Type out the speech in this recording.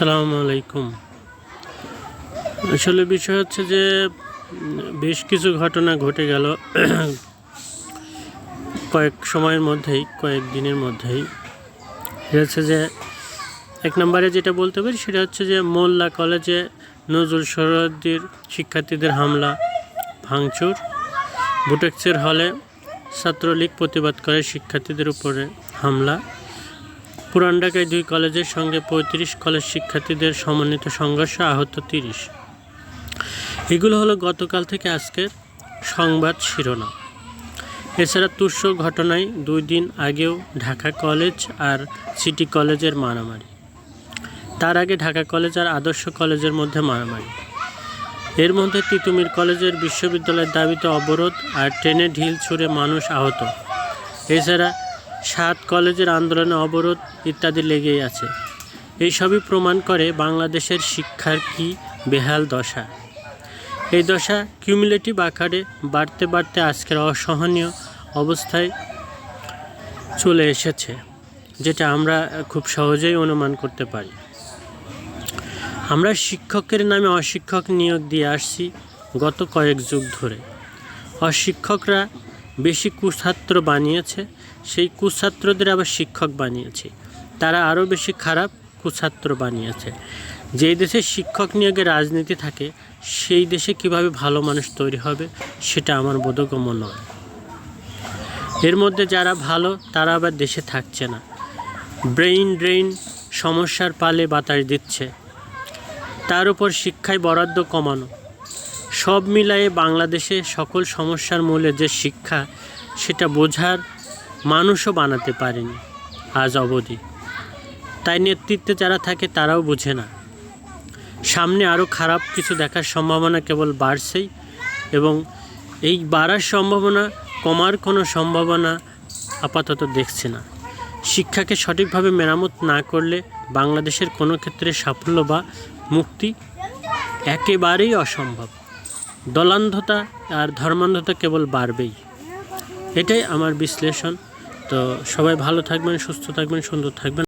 আসসালামু আলাইকুম। আসলে বিষয় হচ্ছে যে, বেশ কিছু ঘটনা ঘটে গেল কয়েক সময়ের মধ্যেই, কয়েক দিনের মধ্যেই। সেটা হচ্ছে যে, এক নম্বরে যেটা বলতে পারি সেটা হচ্ছে যে, মোল্লা কলেজে নজরুল সরোয়ার্দির শিক্ষার্থীদের হামলা, ভাঙচুর বুটেক্সের হলে ছাত্রলীগ প্রতিবাদ করে শিক্ষার্থীদের উপরে হামলা। পুরান ঢাকায় দুই কলেজের সঙ্গে পঁয়ত্রিশ কলেজ শিক্ষার্থীদের সমন্বিত সংঘর্ষ, আহত তিরিশ। এগুলো হলো গতকাল থেকে আজকের সংবাদ শিরোনাম। এছাড়া তুষ্য ঘটনায় দুই দিন আগেও ঢাকা কলেজ আর সিটি কলেজের মারামারি। তার আগে ঢাকা কলেজ আর আদর্শ কলেজের মধ্যে মারামারি। এর মধ্যে তিতুমির কলেজের বিশ্ববিদ্যালয়ের দাবিতে অবরোধ আর ট্রেনে ঢিল ছুঁড়ে মানুষ আহত। এছাড়া সাত কলেজের আন্দোলনে অবরোধ ইত্যাদি লেগেই আছে। এই সবই প্রমাণ করে বাংলাদেশের শিক্ষার কি বেহাল দশা। এই দশা কিউমুলেটিভ আকারে বাড়তে বাড়তে আজকের অসহনীয় অবস্থায় চলে এসেছে, যেটা আমরা খুব সহজেই অনুমান করতে পারি। আমরা শিক্ষকের নামে অশিক্ষক নিয়োগ দিয়ে আসছি গত কয়েক যুগ ধরে। অশিক্ষকরা বেশি কুছাত্র বানিয়েছে সেই কুছাত্রদের আবার শিক্ষক বানিয়েছে। তারা আরও বেশি খারাপ কুছাত্র বানিয়েছে। যেই দেশে শিক্ষক নিয়োগে রাজনীতি থাকে, সেই দেশে কীভাবে ভালো মানুষ তৈরি হবে, সেটা আমার বোধগম্য নয়। এর মধ্যে যারা ভালো, তারা আবার দেশে থাকছে না। ব্রেইন ড্রেইন, সমস্যার পালে বাতাস দিচ্ছে। তার উপর শিক্ষায় বরাদ্দ কমানো। সব মিলায়ে বাংলাদেশে সকল সমস্যার মূলে যে শিক্ষা, সেটা বোঝার মানুষও বানাতে পারেনি আজ অবধি। তাই নেতৃত্বে যারা থাকে তারাও বোঝে না। সামনে আরও খারাপ কিছু দেখার সম্ভাবনা কেবল বাড়ছেই এবং এই বাড়ার সম্ভাবনা, কমার কোনো সম্ভাবনা আপাতত দেখছে না। শিক্ষাকে সঠিকভাবে মেরামত না করলে বাংলাদেশের কোনো ক্ষেত্রে সাফল্য বা মুক্তি একেবারেই অসম্ভব। দলান্ধতা আর ধর্মান্ধতা কেবল বাড়বেই। এটাই আমার বিশ্লেষণ। তো সবাই ভালো থাকবেন সুস্থ থাকবেন সুন্দর থাকবেন।